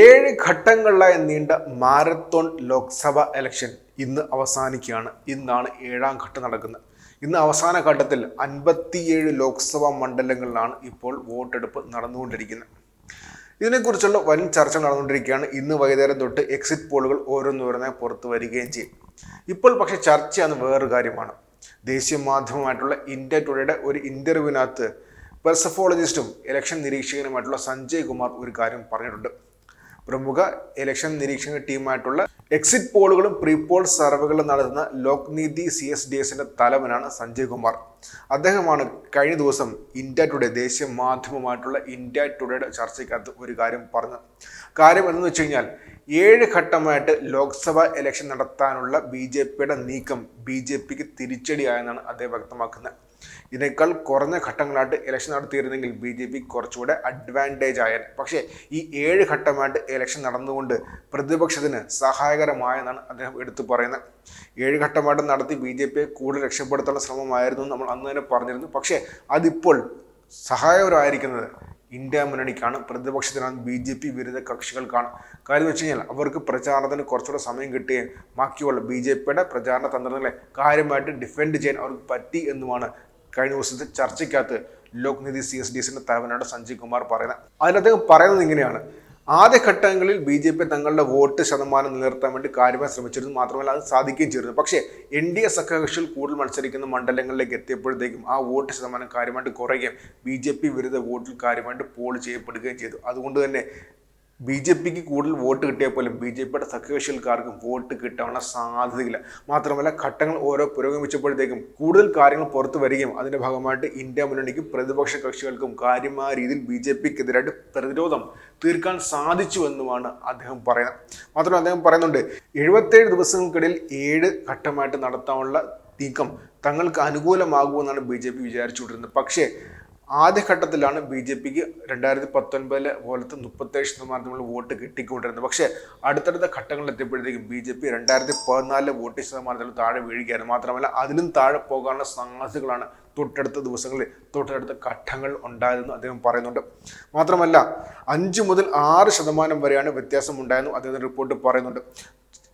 ഏഴ് ഘട്ടങ്ങളിലായി നീണ്ട മാരത്തോൺ ലോക്സഭ ഇലക്ഷൻ ഇന്ന് അവസാനിക്കുകയാണ്. ഇന്നാണ് ഏഴാം ഘട്ടം നടക്കുന്നത്. ഇന്ന് അവസാന ഘട്ടത്തിൽ അൻപത്തിയേഴ് ലോക്സഭാ മണ്ഡലങ്ങളിലാണ് ഇപ്പോൾ വോട്ടെടുപ്പ് നടന്നുകൊണ്ടിരിക്കുന്നത്. ഇതിനെക്കുറിച്ചുള്ള വൻ ചർച്ച നടന്നുകൊണ്ടിരിക്കുകയാണ്. ഇന്ന് വൈകുന്നേരം തൊട്ട് എക്സിറ്റ് പോളുകൾ ഓരോന്നോരോന്നായി പുറത്തു വരികയും ചെയ്യും. ഇപ്പോൾ പക്ഷേ ചർച്ചയാണ് വേറൊരു കാര്യമാണ്. ദേശീയ മാധ്യമമായിട്ടുള്ള ഇന്ത്യ ടുഡേയുടെ ഒരു ഇന്റർവ്യൂവിനകത്ത് പെർസഫോളജിസ്റ്റും ഇലക്ഷൻ നിരീക്ഷകനുമായിട്ടുള്ള സഞ്ജയ് കുമാർ ഒരു കാര്യം പറഞ്ഞിട്ടുണ്ട്. പ്രമുഖ ഇലക്ഷൻ നിരീക്ഷണ ടീമായിട്ടുള്ള എക്സിറ്റ് പോളുകളും പ്രീ പോൾ സർവേകളും നടത്തുന്ന ലോക്നീതി സി എസ് ഡി എസിന്റെ തലവനാണ് സഞ്ജയ് കുമാർ. അദ്ദേഹമാണ് കഴിഞ്ഞ ദിവസം ഇന്ത്യ ടുഡേ ദേശീയ മാധ്യമമായിട്ടുള്ള ഇന്ത്യ ടുഡേയുടെ ചർച്ചയ്ക്കകത്ത് ഒരു കാര്യം പറഞ്ഞത്. കാര്യം എന്ന് വെച്ച് കഴിഞ്ഞാൽ ഏഴ് ഘട്ടമായിട്ട് ലോക്സഭ ഇലക്ഷൻ നടത്താനുള്ള ബി ജെ പിയുടെ നീക്കം ബി ജെ പിക്ക് തിരിച്ചടിയായെന്നാണ് അദ്ദേഹം വ്യക്തമാക്കുന്നത്. ഇതിനേക്കാൾ കുറഞ്ഞ ഘട്ടങ്ങളായിട്ട് ഇലക്ഷൻ നടത്തിയിരുന്നെങ്കിൽ ബി ജെ പി കുറച്ചുകൂടെ അഡ്വാന്റേജ് ആയേനെ. പക്ഷേ ഈ ഏഴ് ഘട്ടമായിട്ട് ഇലക്ഷൻ നടന്നുകൊണ്ട് പ്രതിപക്ഷത്തിന് സഹായകരമായെന്നാണ് അദ്ദേഹം എടുത്തു പറയുന്നത്. ഏഴ് ഘട്ടമായിട്ട് നടത്തി ബി ജെ പിയെ കൂടുതൽ രക്ഷപ്പെടുത്താനുള്ള ശ്രമമായിരുന്നു നമ്മൾ അന്ന് തന്നെ പറഞ്ഞിരുന്നു. പക്ഷേ അതിപ്പോൾ സഹായകരമായിരിക്കുന്നത് ഇന്ത്യ മുന്നണിക്കാണ്. പ്രതിപക്ഷത്തിനാണ് ബി ജെ പി വിരുദ്ധ കക്ഷികൾക്കാണ്. കാര്യം വെച്ച് കഴിഞ്ഞാൽ അവർക്ക് പ്രചാരണത്തിന് കുറച്ചുകൂടെ സമയം കിട്ടുകയും ബാക്കിയുള്ള ബി ജെ പിയുടെ പ്രചാരണ തന്ത്രങ്ങളെ കാര്യമായിട്ട് ഡിഫെൻഡ് ചെയ്യാൻ അവർക്ക് പറ്റി എന്നുമാണ് കഴിഞ്ഞ ദിവസത്തെ ചർച്ചയ്ക്കകത്ത് ലോക്നിധി സി എസ് ഡി എസിന്റെ തലവനാണ് സഞ്ജയ് കുമാർ പറയുന്നത്. അതിൽ അദ്ദേഹം പറയുന്നത് ഇങ്ങനെയാണ്. ആദ്യ ഘട്ടങ്ങളിൽ ബി ജെ പി തങ്ങളുടെ വോട്ട് ശതമാനം നിലനിർത്താൻ വേണ്ടി കാര്യമായി ശ്രമിച്ചിരുന്നു. മാത്രമല്ല അത് സാധിക്കുകയും ചെയ്തിരുന്നു. പക്ഷേ എൻ ഡി എ സഖ്യകക്ഷികൾ കൂടുതൽ മത്സരിക്കുന്ന മണ്ഡലങ്ങളിലേക്ക് എത്തിയപ്പോഴത്തേക്കും ആ വോട്ട് ശതമാനം കാര്യമായിട്ട് കുറയുകയും ബി ജെ പി വിരുദ്ധ വോട്ടിൽ കാര്യമായിട്ട് പോൾ ചെയ്യപ്പെടുകയും ചെയ്തു. അതുകൊണ്ട് തന്നെ ബി ജെ പിക്ക് കൂടുതൽ വോട്ട് കിട്ടിയാൽ പോലും ബി ജെ പിയുടെ സഖ്യകക്ഷികൾക്കാർക്കും വോട്ട് കിട്ടാനുള്ള സാധ്യതയില്ല. മാത്രമല്ല ഘട്ടങ്ങൾ ഓരോ പുരോഗമിച്ചപ്പോഴത്തേക്കും കൂടുതൽ കാര്യങ്ങൾ പുറത്തു വരികയും അതിന്റെ ഭാഗമായിട്ട് ഇന്ത്യ മുന്നണിക്കും പ്രതിപക്ഷ കക്ഷികൾക്കും കാര്യമായ രീതിയിൽ ബി ജെ പിക്കെതിരായിട്ട് പ്രതിരോധം തീർക്കാൻ സാധിച്ചു എന്നുമാണ് അദ്ദേഹം പറയുന്നത്. മാത്രമല്ല അദ്ദേഹം പറയുന്നുണ്ട് എഴുപത്തേഴ് ദിവസങ്ങൾക്കിടയിൽ ഏഴ് ഘട്ടമായിട്ട് നടത്താനുള്ള നീക്കം തങ്ങൾക്ക് അനുകൂലമാകുമെന്നാണ് ബി ജെ പി വിചാരിച്ചുകൊണ്ടിരുന്നത്. പക്ഷേ ആദ്യഘട്ടത്തിലാണ് ബി ജെ പിക്ക് രണ്ടായിരത്തി പത്തൊൻപതിലെ പോലത്തെ മുപ്പത്തേഴ് ശതമാനത്തിനുള്ള വോട്ട് കിട്ടിക്കൊണ്ടിരുന്നത്. പക്ഷേ അടുത്തടുത്ത ഘട്ടങ്ങളിൽ എത്തിയപ്പോഴത്തേക്കും ബി ജെ പി രണ്ടായിരത്തി പതിനാലിലെ വോട്ട് ശതമാനത്തിൽ താഴെ വീഴുകയായിരുന്നു. മാത്രമല്ല അതിലും താഴെ പോകാനുള്ള സാധ്യതകളാണ് തൊട്ടടുത്ത ദിവസങ്ങളിൽ തൊട്ടടുത്ത ഘട്ടങ്ങൾ ഉണ്ടായതെന്ന് അദ്ദേഹം പറയുന്നുണ്ട്. മാത്രമല്ല അഞ്ച് മുതൽ ആറ് ശതമാനം വരെയാണ് വ്യത്യാസം ഉണ്ടായെന്നും അദ്ദേഹത്തിന്റെ റിപ്പോർട്ട് പറയുന്നുണ്ട്.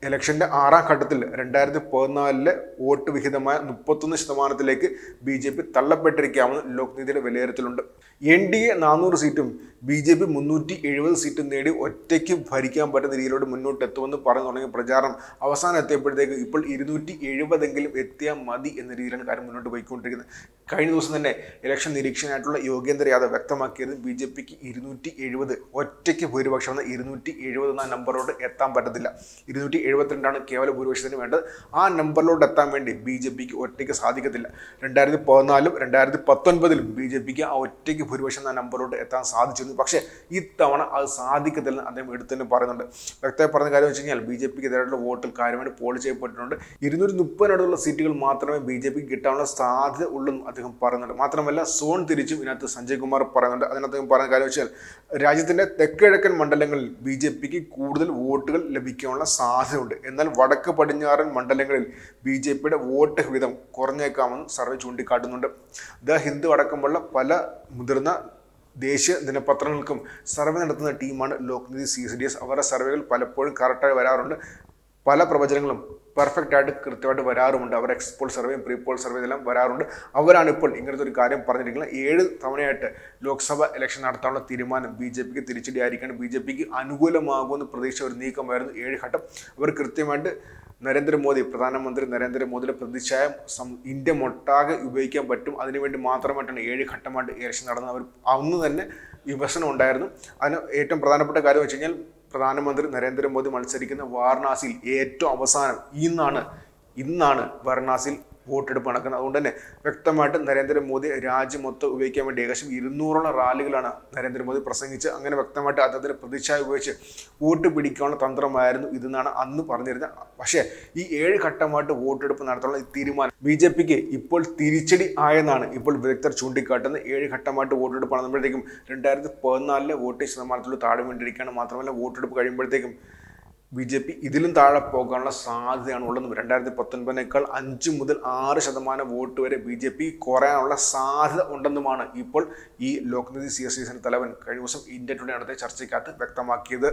ഇലക്ഷന്റെ ആറാം ഘട്ടത്തിൽ രണ്ടായിരത്തി പതിനാലിലെ വോട്ട് വിഹിതമായ മുപ്പത്തൊന്ന് ശതമാനത്തിലേക്ക് ബി ജെ പി തള്ളപ്പെട്ടിരിക്കാമെന്ന് ലോക്നീതിയുടെ വിലയിരുത്തലുണ്ട്. എൻ ഡി എ നാനൂറ് സീറ്റും ബി ജെ പി മുന്നൂറ്റി എഴുപത് സീറ്റും നേടി ഒറ്റയ്ക്ക് ഭരിക്കാൻ പറ്റുന്ന രീതിയിലോട്ട് മുന്നോട്ട് എത്തുമെന്ന് പറഞ്ഞു തുടങ്ങിയ പ്രചാരണം അവസാനം എത്തിയപ്പോഴത്തേക്ക് ഇപ്പോൾ ഇരുന്നൂറ്റി എഴുപതെങ്കിലും എത്തിയാൽ മതി എന്ന രീതിയിലാണ് കാര്യം മുന്നോട്ട് പോയിക്കൊണ്ടിരിക്കുന്നത്. കഴിഞ്ഞ ദിവസം തന്നെ ഇലക്ഷൻ നിരീക്ഷകനായിട്ടുള്ള യോഗേന്ദ്ര യാദവ് വ്യക്തമാക്കിയത് ബി ജെ പിക്ക് ഇരുന്നൂറ്റി എഴുപത് ഒറ്റയ്ക്ക് ഭൂരിപക്ഷം എന്ന ഇരുന്നൂറ്റി എഴുപത് എന്ന നമ്പറോട് എത്താൻ പറ്റത്തില്ല. ഇരുന്നൂറ്റി എഴുപത്തിരണ്ടാണ് കേവല ഭൂരിപക്ഷത്തിന് വേണ്ടത്. ആ നമ്പറിലോട്ട് എത്താൻ വേണ്ടി ബി ജെ പിക്ക് ഒറ്റയ്ക്ക് സാധിക്കത്തില്ല. രണ്ടായിരത്തി പതിനാലും രണ്ടായിരത്തി പത്തൊൻപതിലും ബി ജെ പിക്ക് ആ ഒറ്റയ്ക്ക് ഭൂരിപക്ഷം എന്ന നമ്പറിലോട്ട് എത്താൻ സാധിച്ചിരുന്നു. പക്ഷേ ഇത്തവണ അത് സാധിക്കത്തില്ലെന്ന് അദ്ദേഹം എടുത്തു തന്നെ പറയുന്നുണ്ട്. വ്യക്തമായി പറഞ്ഞ കാര്യം വെച്ച് കഴിഞ്ഞാൽ ബി ജെ പിക്ക് എതിരായിട്ടുള്ള വോട്ടിൽ കാര്യമായിട്ട് പോൾ ചെയ്യപ്പെട്ടിട്ടുണ്ട്. ഇരുന്നൂറ്റി മുപ്പതിനടുത്തുള്ള സീറ്റുകൾ മാത്രമേ ബി ജെ പിക്ക് കിട്ടാനുള്ള സാധ്യത ഉള്ളൂ അദ്ദേഹം പറയുന്നുണ്ട്. മാത്രമല്ല സോൺ തിരിച്ചും ഇതിനകത്ത് സഞ്ജയ് കുമാർ പറയുന്നുണ്ട്. അതിനകത്ത് പറഞ്ഞ കാര്യം വെച്ചാൽ രാജ്യത്തിന്റെ തെക്കിഴക്കൻ മണ്ഡലങ്ങളിൽ ബി ജെ പിക്ക് കൂടുതൽ വോട്ടുകൾ ലഭിക്കാനുള്ള സാധ്യതയുണ്ട് എന്നാൽ വടക്ക് പടിഞ്ഞാറൻ മണ്ഡലങ്ങളിൽ ബി ജെ പിയുടെ വോട്ട് വിധം കുറഞ്ഞേക്കാമെന്ന് സർവേ ചൂണ്ടിക്കാട്ടുന്നുണ്ട്. ദ ഹിന്ദു അടക്കമുള്ള പല മുതിർന്ന ദേശീയ ദിനപത്രങ്ങൾക്കും സർവേ നടത്തുന്ന ടീമാണ് Lokniti C C D S. അവരുടെ സർവേകൾ പലപ്പോഴും കറക്റ്റായി വരാറുണ്ട്. പല പ്രവചനങ്ങളും പെർഫെക്റ്റ് ആയിട്ട് കൃത്യമായിട്ട് വരാറുമുണ്ട്. അവർ എക്സ്പോൾ സർവേയും പ്രീ പോൾ സർവേ ഇതെല്ലാം വരാറുണ്ട്. അവരാണ് ഇപ്പോൾ ഇങ്ങനത്തെ ഒരു കാര്യം പറഞ്ഞിരിക്കുന്നത്. ഏഴ് തവണയായിട്ട് ലോക്സഭ ഇലക്ഷൻ നടത്താനുള്ള തീരുമാനം ബി ജെ പിക്ക് തിരിച്ചടിയായിരിക്കണം ബി ജെ പിക്ക് അനുകൂലമാകുമെന്ന് പ്രതീക്ഷ ഒരു നീക്കമായിരുന്നു ഏഴ് ഘട്ടം. അവർ കൃത്യമായിട്ട് നരേന്ദ്രമോദി പ്രധാനമന്ത്രി നരേന്ദ്രമോദിയുടെ പ്രതിച്ഛായ ഇന്ത്യ മൊട്ടാകെ ഉപയോഗിക്കാൻ പറ്റും. അതിനുവേണ്ടി മാത്രമായിട്ടാണ് ഏഴ് ഘട്ടമായിട്ട് ഇലക്ഷൻ നടന്നത്. അവർ അന്ന് തന്നെ വിമർശനം ഉണ്ടായിരുന്നു. അതിന് ഏറ്റവും പ്രധാനപ്പെട്ട കാര്യം വെച്ച് കഴിഞ്ഞാൽ പ്രധാനമന്ത്രി നരേന്ദ്രമോദി മത്സരിക്കുന്ന വാരണാസിയിൽ ഏറ്റവും അവസാനം ഇന്നാണ് ഇന്നാണ് വാരണാസിയിൽ വോട്ടെടുപ്പ് നടക്കുന്നത്. അതുകൊണ്ട് തന്നെ വ്യക്തമായിട്ട് നരേന്ദ്രമോദി രാജ്യം മൊത്തം ഉപയോഗിക്കാൻ വേണ്ടി ഏകദേശം ഇരുന്നൂറോളം റാലികളാണ് നരേന്ദ്രമോദി പ്രസംഗിച്ച്. അങ്ങനെ വ്യക്തമായിട്ട് അദ്ദേഹത്തിന് പ്രതിച്ഛായ ഉപയോഗിച്ച് വോട്ട് പിടിക്കാനുള്ള തന്ത്രമായിരുന്നു ഇതെന്നാണ് അന്ന് പറഞ്ഞിരുന്നത്. പക്ഷേ ഈ ഏഴ് ഘട്ടമായിട്ട് വോട്ടെടുപ്പ് നടത്താനുള്ള തീരുമാനം ബി ജെ പിക്ക് ഇപ്പോൾ തിരിച്ചടി ആയെന്നാണ് ഇപ്പോൾ വിദഗ്ധർ ചൂണ്ടിക്കാട്ടുന്നത്. ഏഴ് ഘട്ടമായിട്ട് വോട്ടെടുപ്പ് നടന്നപ്പോഴത്തേക്കും രണ്ടായിരത്തി പതിനാലിലെ വോട്ട് ശതമാനത്തിൽ താഴെ വേണ്ടിയിരിക്കുകയാണ് മാത്രമല്ല വോട്ടെടുപ്പ് കഴിയുമ്പോഴത്തേക്കും ബി ജെ പി ഇതിലും താഴെ പോകാനുള്ള സാധ്യതയാണ് ഉള്ളത് രണ്ടായിരത്തി പത്തൊൻപതിനേക്കാൾ അഞ്ച് മുതൽ ആറ് ശതമാനം വോട്ട് വരെ ബി ജെ പി കുറയാനുള്ള സാധ്യത ഉണ്ടെന്നുമാണ് ഇപ്പോൾ ഈ ലോക്നിധി സി എസ് സി തലവൻ കഴിഞ്ഞ ദിവസം ഇന്ത്യ ടുഡേ നടത്തിയ ചർച്ചയ്ക്കകത്ത് വ്യക്തമാക്കിയത്.